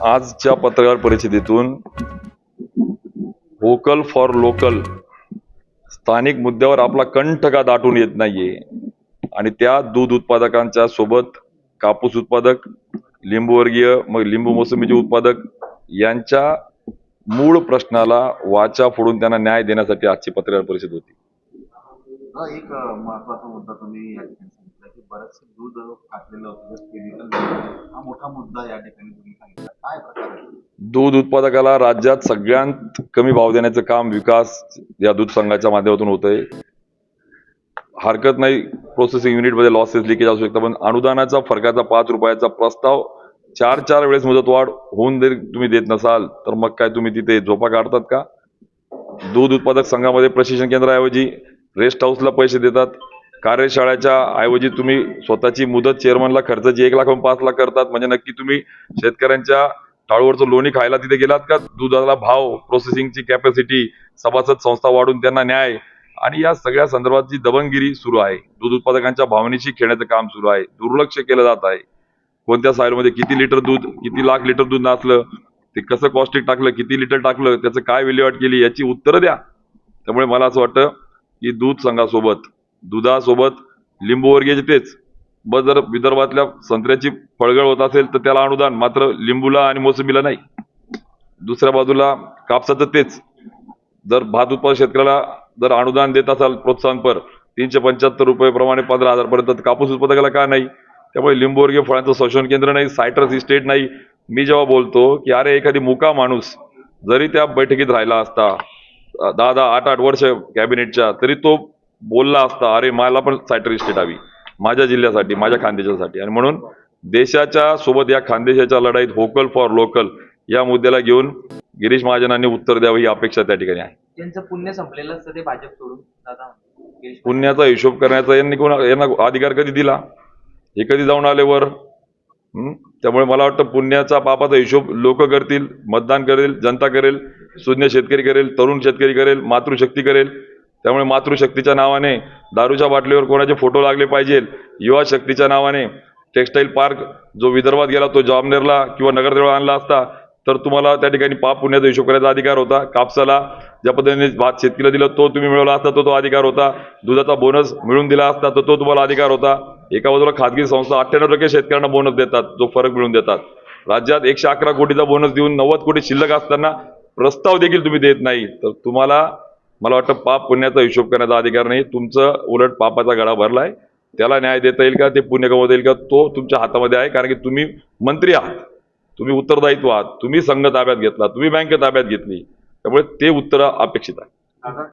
आजच्या पत्रकार परिषदेतून व्होकल फॉर लोकल स्थानिक मुद्द्यावर आपला कंठ का दाटून येत नाहीये आणि त्या दूध उत्पादकांच्या सोबत कापूस उत्पादक लिंबूवर्गीय मग लिंबू मोसंबीचे उत्पादक यांच्या मूळ प्रश्नाला वाचा फोडून त्यांना न्याय देण्यासाठी आजची पत्रकार परिषद होती. एक महत्त्वाचा मुद्दा तुम्ही बरंच दूध फाटलेलं होतं केमिकल हा मोठा मुद्दा या ठिकाणी तुम्ही सांगितला. काय प्रकार दूध उत्पादकाला राज्यात सगळ्यात कमी भाव देण्याचं काम विकास या दूध संघाच्या माध्यमातून होतंय. हरकत नाही प्रोसेसिंग युनिटमध्ये लॉसेस लिकेज असू शकतं पण अनुदानाचा फरकाचा पाच रुपयाचा प्रस्ताव चार चार वेळेस मुदतवाढ होऊन जरी तुम्ही देत नसाल तर मग काय तुम्ही तिथे झोपा काढतात का? दूध उत्पादक संघामध्ये प्रशिक्षण केंद्राऐवजी रेस्ट हाऊसला पैसे देतात. कार्यशाळेच्या ऐवजी तुम्ही स्वतःची मुदत चेअरमनला खर्च जी एक लाख पाच लाख करतात म्हणजे नक्की तुम्ही शेतकऱ्यांच्या टाळूवरचं लोणी खायला तिथे गेलात का? दुधाला भाव प्रोसेसिंगची कॅपॅसिटी सभासद संस्था वाढून त्यांना न्याय आणि या सगळ्या संदर्भात जी दबंगिरी सुरू आहे. दूध उत्पादकांच्या भावनेशी खेळण्याचं काम सुरू आहे. दुर्लक्ष केलं जात आहे. कोणत्या साईलमध्ये किती लिटर दूध किती लाख लिटर दूध नाचलं ते कसं कॉस्टिक टाकलं किती लिटर टाकलं त्याचं काय विल्हेवाट केली याची उत्तरं द्या. त्यामुळे मला असं वाटतं की दूध संघासोबत दुधासोबत लिंबूवर्गीयचे तेच. बस जर विदर्भातल्या संत्र्याची फळगळ होत असेल तर त्याला अनुदान मात्र लिंबूला आणि मोसंबीला नाही. दुसऱ्या बाजूला कापसाचं तेच. जर भात उत्पादक शेतकऱ्याला जर अनुदान देत असाल प्रोत्साहनपर तीनशे पंच्याहत्तर रुपये प्रमाणे पंधरा हजार पर्यंत कापूस उत्पादकाला का नाही? त्यामुळे लिंबूवर्गीय फळांचं शोषण केंद्र नाही सायट्रस इस्टेट नाही. मी जेव्हा बोलतो की अरे एखादी मुका माणूस जरी त्या बैठकीत राहिला असता दहा दहा आठ आठ वर्ष कॅबिनेटच्या तरी तो बोलला असता अरे मला पण सायटर इस्टेट हवी. माझ्या जिल्ह्यासाठी माझ्या खानदेशासाठी. आणि म्हणून देशाच्या सोबत या खानदेशाच्या लढाईत व्होकल फॉर लोकल या मुद्द्याला घेऊन गिरीश महाजनांनी उत्तर द्यावं ही अपेक्षा त्या ठिकाणी आहे. त्यांचं पुण्य संपलेलं असतं ते भाजप सोडून. दादा पुण्याचा हिशोब करण्याचा यांनी कोणा यांना अधिकार कधी दिला? हे कधी जाऊन आले वर? त्यामुळे मला वाटतं पुण्याचा पापाचा हिशोब लोक करतील मतदान करेल जनता करेल शून्य शेतकरी करेल तरुण शेतकरी करेल मातृशक्ती करेल. त्यामुळे मातृशक्तीच्या नावाने दारूच्या बाटलीवर कोणाचे फोटो लागले पाहिजेत युवा शक्तीच्या नावाने. टेक्सटाईल पार्क जो विदर्भात गेला तो जामनेरला किंवा नगरदेवळा आणला असता तर तुम्हाला त्या ठिकाणी पाप पुण्याचा हिशोब करायचा अधिकार होता. कापसाला ज्या पद्धतीने भात शेतकीला दिला तो तुम्ही मिळवला असता तो तो अधिकार होता. दुधाचा बोनस मिळून दिला असता तर तो तुम्हाला अधिकार होता. एका बाजूला खाजगी संस्था अठ्ठ्याण्णव टक्के शेतकऱ्यांना बोनस देतात जो फरक मिळून देतात. राज्यात एकशे अकरा कोटीचा बोनस देऊन नव्वद कोटी शिल्लक असताना प्रस्ताव देखील तुम्ही देत नाही. तर तुम्हाला मला वाटतं पाप पुण्याचा हिशोब करण्याचा अधिकार नाही. तुमचं उलट पापाचा गळा भरलाय. त्याला न्याय देता येईल का? ते पुण्य कमवता येईल का? तो तुमच्या हातामध्ये आहे कारण की तुम्ही मंत्री आहात. तुम्ही उत्तरदायित्व आहात. तुम्ही संघ ताब्यात घेतला. तुम्ही बँक ताब्यात घेतली. त्यामुळे ते उत्तर अपेक्षित आहे.